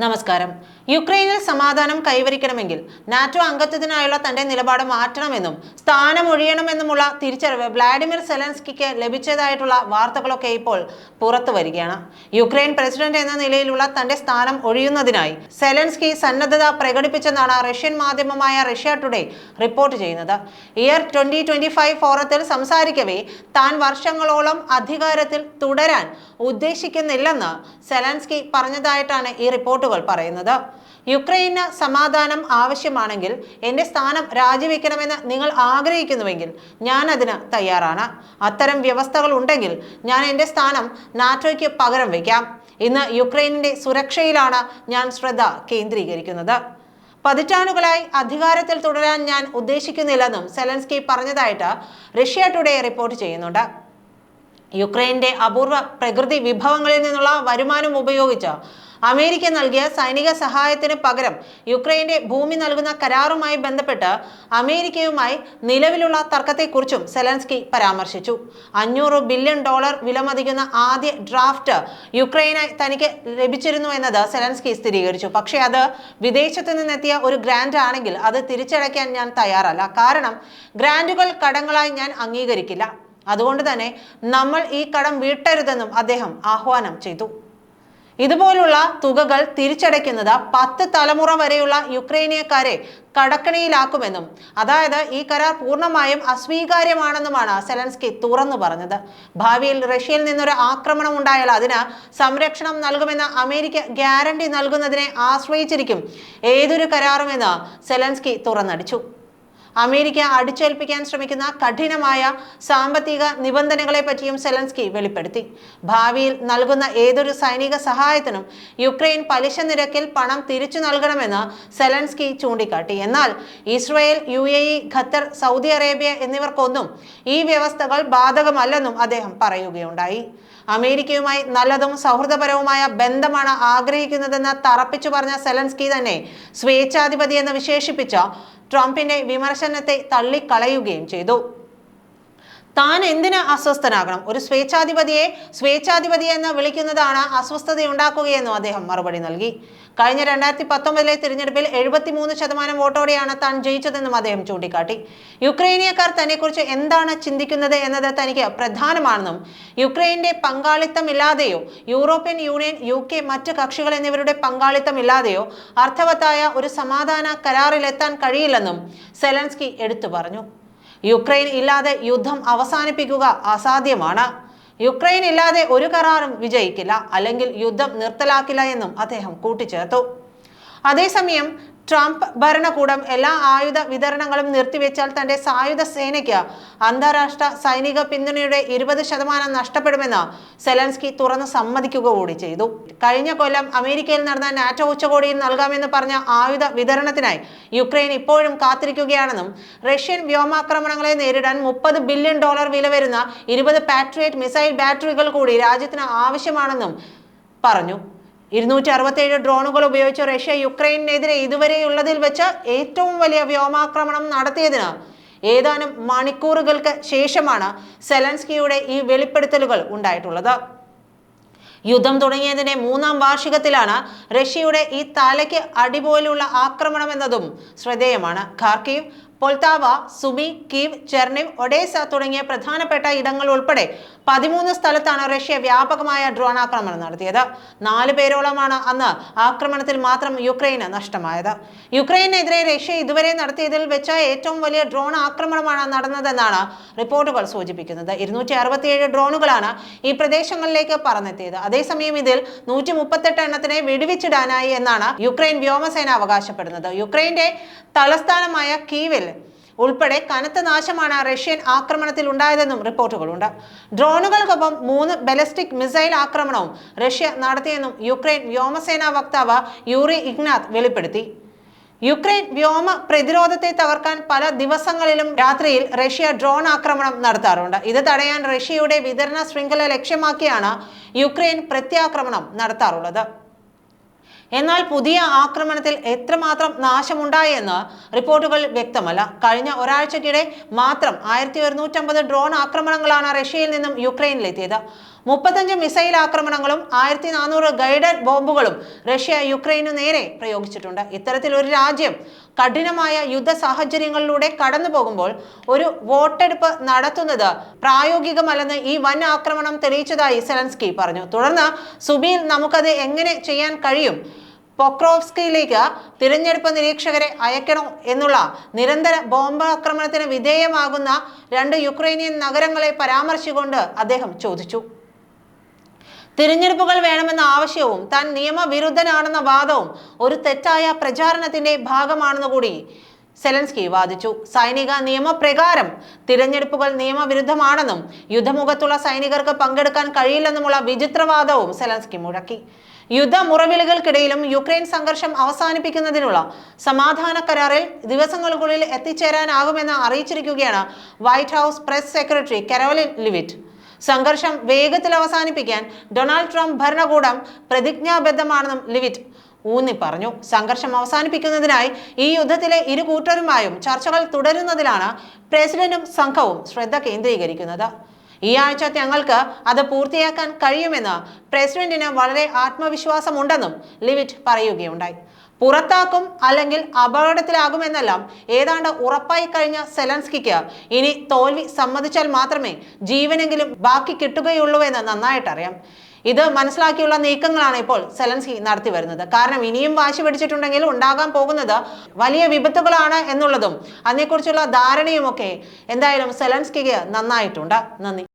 നമസ്കാരം യുക്രൈനിൽ സമാധാനം കൈവരിക്കണമെങ്കിൽ നാറ്റോ അംഗത്വത്തിനായുള്ള തന്റെ നിലപാട് മാറ്റണമെന്നും സ്ഥാനമൊഴിയണമെന്നുമുള്ള തിരിച്ചറിവ് വ്ളാഡിമിർ സെലൻസ്കിക്ക് ലഭിച്ചതായിട്ടുള്ള വാർത്തകളൊക്കെ ഇപ്പോൾ പുറത്തു വരികയാണ്. യുക്രൈൻ പ്രസിഡന്റ് എന്ന നിലയിലുള്ള തന്റെ സ്ഥാനം ഒഴിയുന്നതിനായി സെലൻസ്കി സന്നദ്ധത പ്രകടിപ്പിച്ചെന്നാണ് റഷ്യൻ മാധ്യമമായ റഷ്യ ടുഡേ റിപ്പോർട്ട് ചെയ്യുന്നത്. ഇയർ ട്വന്റി ട്വന്റി ഫൈവ് ഫോറത്തിൽ സംസാരിക്കവേ താൻ വർഷങ്ങളോളം അധികാരത്തിൽ തുടരാൻ ഉദ്ദേശിക്കുന്നില്ലെന്ന് സെലൻസ്കി പറഞ്ഞതായിട്ടാണ് ഈ റിപ്പോർട്ടുകൾ പറയുന്നത്. യുക്രൈന് സമാധാനം ആവശ്യമാണെങ്കിൽ എന്റെ സ്ഥാനം രാജിവെക്കണമെന്ന് നിങ്ങൾ ആഗ്രഹിക്കുന്നുവെങ്കിൽ ഞാൻ അതിന് തയ്യാറാണ്. അത്തരം വ്യവസ്ഥകൾ ഉണ്ടെങ്കിൽ ഞാൻ എന്റെ സ്ഥാനം നാറ്റോയ്ക്ക് പകരം വയ്ക്കാം. ഇന്ന് യുക്രൈനിന്റെ സുരക്ഷയിലാണ് ഞാൻ ശ്രദ്ധ കേന്ദ്രീകരിക്കുന്നത്. പതിറ്റാണ്ടുകളായി അധികാരത്തിൽ തുടരാൻ ഞാൻ ഉദ്ദേശിക്കുന്നില്ലെന്നും സെലൻസ്കി പറഞ്ഞതായിട്ട് റഷ്യ ടുഡേ റിപ്പോർട്ട് ചെയ്യുന്നുണ്ട്. യുക്രൈന്റെ അപൂർവ പ്രകൃതി വിഭവങ്ങളിൽ നിന്നുള്ള വരുമാനം ഉപയോഗിച്ച് അമേരിക്ക നൽകിയ സൈനിക സഹായത്തിന് പകരം യുക്രൈന്റെ ഭൂമി നൽകുന്ന കരാറുമായി ബന്ധപ്പെട്ട് അമേരിക്കയുമായി നിലവിലുള്ള തർക്കത്തെക്കുറിച്ചും സെലൻസ്കി പരാമർശിച്ചു. അഞ്ഞൂറ് ബില്യൺ ഡോളർ വിലമതിക്കുന്ന ആദ്യ ഡ്രാഫ്റ്റ് യുക്രൈനായി തനിക്ക് ലഭിച്ചിരുന്നു എന്നത് സെലൻസ്കി സ്ഥിരീകരിച്ചു. പക്ഷേ അത് വിദേശത്തു നിന്നെത്തിയ ഒരു ഗ്രാൻഡ് ആണെങ്കിൽ അത് തിരിച്ചടയ്ക്കാൻ ഞാൻ തയ്യാറല്ല. കാരണം ഗ്രാൻഡുകൾ കടങ്ങളായി ഞാൻ അംഗീകരിക്കില്ല. അതുകൊണ്ട് തന്നെ നമ്മൾ ഈ കടം വീട്ടരുതെന്നും അദ്ദേഹം ആഹ്വാനം ചെയ്തു. ഇതുപോലുള്ള തുകകൾ തിരിച്ചടയ്ക്കുന്നത് പത്ത് തലമുറ വരെയുള്ള യുക്രൈനിയക്കാരെ കടക്കണിയിലാക്കുമെന്നും അതായത് ഈ കരാർ പൂർണമായും അസ്വീകാര്യമാണെന്നുമാണ് സെലൻസ്കി തുറന്നു പറഞ്ഞത്. ഭാവിയിൽ റഷ്യയിൽ നിന്നൊരു ആക്രമണം ഉണ്ടായാൽ അതിന് സംരക്ഷണം നൽകുമെന്ന അമേരിക്ക ഗ്യാരണ്ടി നൽകുന്നതിനെ ആശ്രയിച്ചിരിക്കും ഏതൊരു കരാറുമെന്ന് സെലൻസ്കി തുറന്നടിച്ചു. അമേരിക്ക അടിച്ചേൽപ്പിക്കാൻ ശ്രമിക്കുന്ന കഠിനമായ സാമ്പത്തിക നിബന്ധനകളെ പറ്റിയും സെലൻസ്കി വെളിപ്പെടുത്തി. ഭാവിയിൽ നൽകുന്ന ഏതൊരു സൈനിക സഹായത്തിനും യുക്രൈൻ പലിശ നിരക്കിൽ പണം തിരിച്ചു നൽകണമെന്ന് സെലൻസ്കി ചൂണ്ടിക്കാട്ടി. എന്നാൽ Israel U A E Qatar Saudi Arabia എന്നിവർക്കൊന്നും ഈ വ്യവസ്ഥകൾ ബാധകമല്ലെന്നും അദ്ദേഹം പറയുകയുണ്ടായി. അമേരിക്കയുമായി നല്ലതും സൗഹൃദപരവുമായ ബന്ധമാണ് ആഗ്രഹിക്കുന്നതെന്ന് തറപ്പിച്ചു പറഞ്ഞ സെലൻസ്കി തന്നെ സ്വേച്ഛാധിപതി എന്ന് വിശേഷിപ്പിച്ച ട്രംപിന്റെ വിമർശനത്തെ തള്ളിക്കളയുകയും ചെയ്തു. താൻ എന്തിന് അസ്വസ്ഥനാകണം? ഒരു സ്വേച്ഛാധിപതിയെ സ്വേച്ഛാധിപതി എന്ന് വിളിക്കുന്നതാണ് അസ്വസ്ഥത ഉണ്ടാക്കുകയെന്നും അദ്ദേഹം മറുപടി നൽകി. കഴിഞ്ഞ രണ്ടായിരത്തി പത്തൊമ്പതിലെ തിരഞ്ഞെടുപ്പിൽ എഴുപത്തിമൂന്ന് ശതമാനം വോട്ടോടെയാണ് താൻ ജയിച്ചതെന്നും അദ്ദേഹം ചൂണ്ടിക്കാട്ടി. യുക്രൈനിയക്കാർ തന്നെക്കുറിച്ച് എന്താണ് ചിന്തിക്കുന്നത് എന്നത് തനിക്ക് പ്രധാനമാണെന്നും യുക്രൈന്റെ പങ്കാളിത്തമില്ലാതെയോ യൂറോപ്യൻ യൂണിയൻ യു കെ മറ്റ് കക്ഷികൾ എന്നിവരുടെ പങ്കാളിത്തമില്ലാതെയോ അർത്ഥവത്തായ ഒരു സമാധാന കരാറിലെത്താൻ കഴിയില്ലെന്നും സെലൻസ്കി എടുത്തു പറഞ്ഞു. യുക്രൈൻ ഇല്ലാതെ യുദ്ധം അവസാനിപ്പിക്കുക അസാധ്യമാണ്. യുക്രൈൻ ഇല്ലാതെ ഒരു കരാറും വിജയിക്കില്ല. അല്ലെങ്കിൽ യുദ്ധം നിർത്തലാക്കില്ല എന്നും അദ്ദേഹം കൂട്ടിച്ചേർത്തു. അതേസമയം ട്രംപ് ഭരണകൂടം എല്ലാ ആയുധ വിതരണങ്ങളും നിർത്തിവെച്ചാൽ തന്റെ സായുധ സേനയ്ക്ക് അന്താരാഷ്ട്ര സൈനിക പിന്തുണയുടെ ഇരുപത് ശതമാനം നഷ്ടപ്പെടുമെന്ന് സെലൻസ്കി തുറന്ന് സമ്മതിക്കുക കൂടി ചെയ്തു. കഴിഞ്ഞ കൊല്ലം അമേരിക്കയിൽ നടന്ന നാറ്റോ ഉച്ചകോടിയിൽ നൽകാമെന്ന് പറഞ്ഞ ആയുധ വിതരണത്തിനായി യുക്രൈൻ ഇപ്പോഴും കാത്തിരിക്കുകയാണെന്നും റഷ്യൻ വ്യോമാക്രമണങ്ങളെ നേരിടാൻ മുപ്പത് ബില്യൺ ഡോളർ വില വരുന്ന ഇരുപത് പാട്രിയറ്റ് മിസൈൽ ബാറ്ററികൾ കൂടി രാജ്യത്തിന് ആവശ്യമാണെന്നും പറഞ്ഞു. ഇരുന്നൂറ്റി അറുപത്തേഴ് ഡ്രോണുകൾ ഉപയോഗിച്ച് റഷ്യ യുക്രൈനെതിരെ ഇതുവരെയുള്ളതിൽ വെച്ച് ഏറ്റവും വലിയ വ്യോമാക്രമണം നടത്തിയതിന് ഏതാനും മണിക്കൂറുകൾക്ക് ശേഷമാണ് സെലൻസ്കിയുടെ ഈ വെളിപ്പെടുത്തലുകൾ ഉണ്ടായിട്ടുള്ളത്. യുദ്ധം തുടങ്ങിയതിന്റെ മൂന്നാം വാർഷികത്തിലാണ് റഷ്യയുടെ ഈ തലയ്ക്ക് അടിപോലുള്ള ആക്രമണം എന്നതും ശ്രദ്ധേയമാണ്. Kharkiv Poltava Sumy Kyiv Chernihiv Odesa തുടങ്ങിയ പ്രധാനപ്പെട്ട ഇടങ്ങൾ ഉൾപ്പെടെ പതിമൂന്ന് സ്ഥലത്താണ് റഷ്യ വ്യാപകമായ ഡ്രോൺ ആക്രമണം നടത്തിയത്. നാല് പേരോളമാണ് അന്ന് ആക്രമണത്തിൽ മാത്രം യുക്രൈന് നഷ്ടമായത്. യുക്രൈനെതിരെ റഷ്യ ഇതുവരെ നടത്തിയതിൽ വെച്ച ഏറ്റവും വലിയ ഡ്രോൺ ആക്രമണമാണ് നടന്നതെന്നാണ് റിപ്പോർട്ടുകൾ സൂചിപ്പിക്കുന്നത്. ഇരുന്നൂറ്റി അറുപത്തിയേഴ് ഡ്രോണുകളാണ് ഈ പ്രദേശങ്ങളിലേക്ക് പറന്നെത്തിയത്. അതേസമയം ഇതിൽ നൂറ്റി മുപ്പത്തെട്ട് എണ്ണത്തിനെ വെടിവെച്ചിടാനായി എന്നാണ് യുക്രൈൻ വ്യോമസേന അവകാശപ്പെടുന്നത്. യുക്രൈന്റെ തലസ്ഥാനമായ കീവിൽ ഉൾപ്പെടെ കനത്ത നാശമാണ് റഷ്യൻ ആക്രമണത്തിൽ ഉണ്ടായതെന്നും റിപ്പോർട്ടുകളുണ്ട്. ഡ്രോണുകൾക്കൊപ്പം മൂന്ന് ബലസ്റ്റിക് മിസൈൽ ആക്രമണവും റഷ്യ നടത്തിയെന്നും യുക്രൈൻ വ്യോമസേനാ വക്താവ് യൂറി ഇഗ്നാത് വെളിപ്പെടുത്തി. യുക്രൈൻ വ്യോമ പ്രതിരോധത്തെ തകർക്കാൻ പല ദിവസങ്ങളിലും രാത്രിയിൽ റഷ്യ ഡ്രോൺ ആക്രമണം നടത്താറുണ്ട്. ഇത് തടയാൻ റഷ്യയുടെ വിതരണ ശൃംഖല ലക്ഷ്യമാക്കിയാണ് യുക്രൈൻ പ്രത്യാക്രമണം നടത്താറുള്ളത്. എന്നാൽ പുതിയ ആക്രമണത്തിൽ എത്രമാത്രം നാശമുണ്ടായെന്ന് റിപ്പോർട്ടുകൾ വ്യക്തമല്ല. കഴിഞ്ഞ ഒരാഴ്ചക്കിടെ മാത്രം ആയിരത്തി ഒരുന്നൂറ്റമ്പത് ഡ്രോൺ ആക്രമണങ്ങളാണ് റഷ്യയിൽ നിന്നും യുക്രൈനിലെത്തിയത്. മുപ്പത്തഞ്ച് മിസൈൽ ആക്രമണങ്ങളും ആയിരത്തി നാനൂറ് ഗൈഡഡ് ബോംബുകളും റഷ്യ യുക്രൈനു നേരെ പ്രയോഗിച്ചിട്ടുണ്ട്. ഇത്തരത്തിൽ ഒരു രാജ്യം കഠിനമായ യുദ്ധ സാഹചര്യങ്ങളിലൂടെ കടന്നു പോകുമ്പോൾ ഒരു വോട്ടെടുപ്പ് നടത്തുന്നത് പ്രായോഗികമല്ലെന്ന് ഈ വൻ ആക്രമണം തെളിയിച്ചതായി സെലൻസ്കി പറഞ്ഞു. തുടർന്ന് സുബീൽ നമുക്കത് എങ്ങനെ ചെയ്യാൻ കഴിയും? പൊക്രോവ്സ്കിയിലേക്ക് തിരഞ്ഞെടുപ്പ് നിരീക്ഷകരെ അയക്കണോ എന്നുള്ള നിരന്തര ബോംബാക്രമണത്തിന് വിധേയമാകുന്ന രണ്ട് യുക്രൈനിയൻ നഗരങ്ങളെ പരാമർശിച്ചുകൊണ്ട് അദ്ദേഹം ചോദിച്ചു. തിരഞ്ഞെടുപ്പുകൾ വേണമെന്ന ആവശ്യവും താൻ നിയമവിരുദ്ധനാണെന്ന വാദവും ഒരു തെറ്റായ പ്രചാരണത്തിന്റെ ഭാഗമാണെന്ന് കൂടി സെലൻസ്കി വാദിച്ചു. സൈനിക നിയമപ്രകാരം തിരഞ്ഞെടുപ്പുകൾ നിയമവിരുദ്ധമാണെന്നും യുദ്ധമുഖത്തുള്ള സൈനികർക്ക് പങ്കെടുക്കാൻ കഴിയില്ലെന്നുമുള്ള വിചിത്രവാദവും സെലൻസ്കി മുഴക്കി. യുദ്ധമുറവിളികൾക്കിടയിലും യുക്രൈൻ സംഘർഷം അവസാനിപ്പിക്കുന്നതിനുള്ള സമാധാന കരാറിൽ ദിവസങ്ങൾക്കുള്ളിൽ എത്തിച്ചേരാനാകുമെന്ന് അറിയിച്ചിരിക്കുകയാണ് White House press secretary Karoline Leavitt. സംഘർഷം വേഗത്തിൽ അവസാനിപ്പിക്കാൻ ഡൊണാൾഡ് ട്രംപ് ഭരണകൂടം പ്രതിജ്ഞാബദ്ധമാണെന്നും ലിവിറ്റ് ഊന്നി പറഞ്ഞു. സംഘർഷം അവസാനിപ്പിക്കുന്നതിനായി ഈ യുദ്ധത്തിലെ ഇരു കൂട്ടരുമായും ചർച്ചകൾ തുടരുന്നതിലാണ് പ്രസിഡന്റും സംഘവും ശ്രദ്ധ കേന്ദ്രീകരിക്കുന്നത്. ഈ ആഴ്ച ഞങ്ങൾക്ക് അത് പൂർത്തിയാക്കാൻ കഴിയുമെന്ന് പ്രസിഡന്റിന് വളരെ ആത്മവിശ്വാസമുണ്ടെന്നും ലിവിറ്റ് പറയുകയുണ്ടായി. പുറത്താക്കും അല്ലെങ്കിൽ അപകടത്തിലാകുമെന്നെല്ലാം ഏതാണ്ട് ഉറപ്പായി കഴിഞ്ഞ സെലൻസ്കിക്ക് ഇനി തോൽവി സമ്മതിച്ചാൽ മാത്രമേ ജീവനെങ്കിലും ബാക്കി കിട്ടുകയുള്ളൂ എന്ന് നന്നായിട്ടറിയാം. ഇത് മനസ്സിലാക്കിയുള്ള നീക്കങ്ങളാണ് ഇപ്പോൾ സെലൻസ്കി നടത്തി വരുന്നത്. കാരണം ഇനിയും വാശി പിടിച്ചിട്ടുണ്ടെങ്കിൽ ഉണ്ടാകാൻ പോകുന്നത് വലിയ വിപത്തുകളാണ് എന്നുള്ളതും അതിനെക്കുറിച്ചുള്ള ധാരണയുമൊക്കെ എന്തായാലും സെലൻസ്കിക്ക് നന്നായിട്ടുണ്ട്. നന്ദി.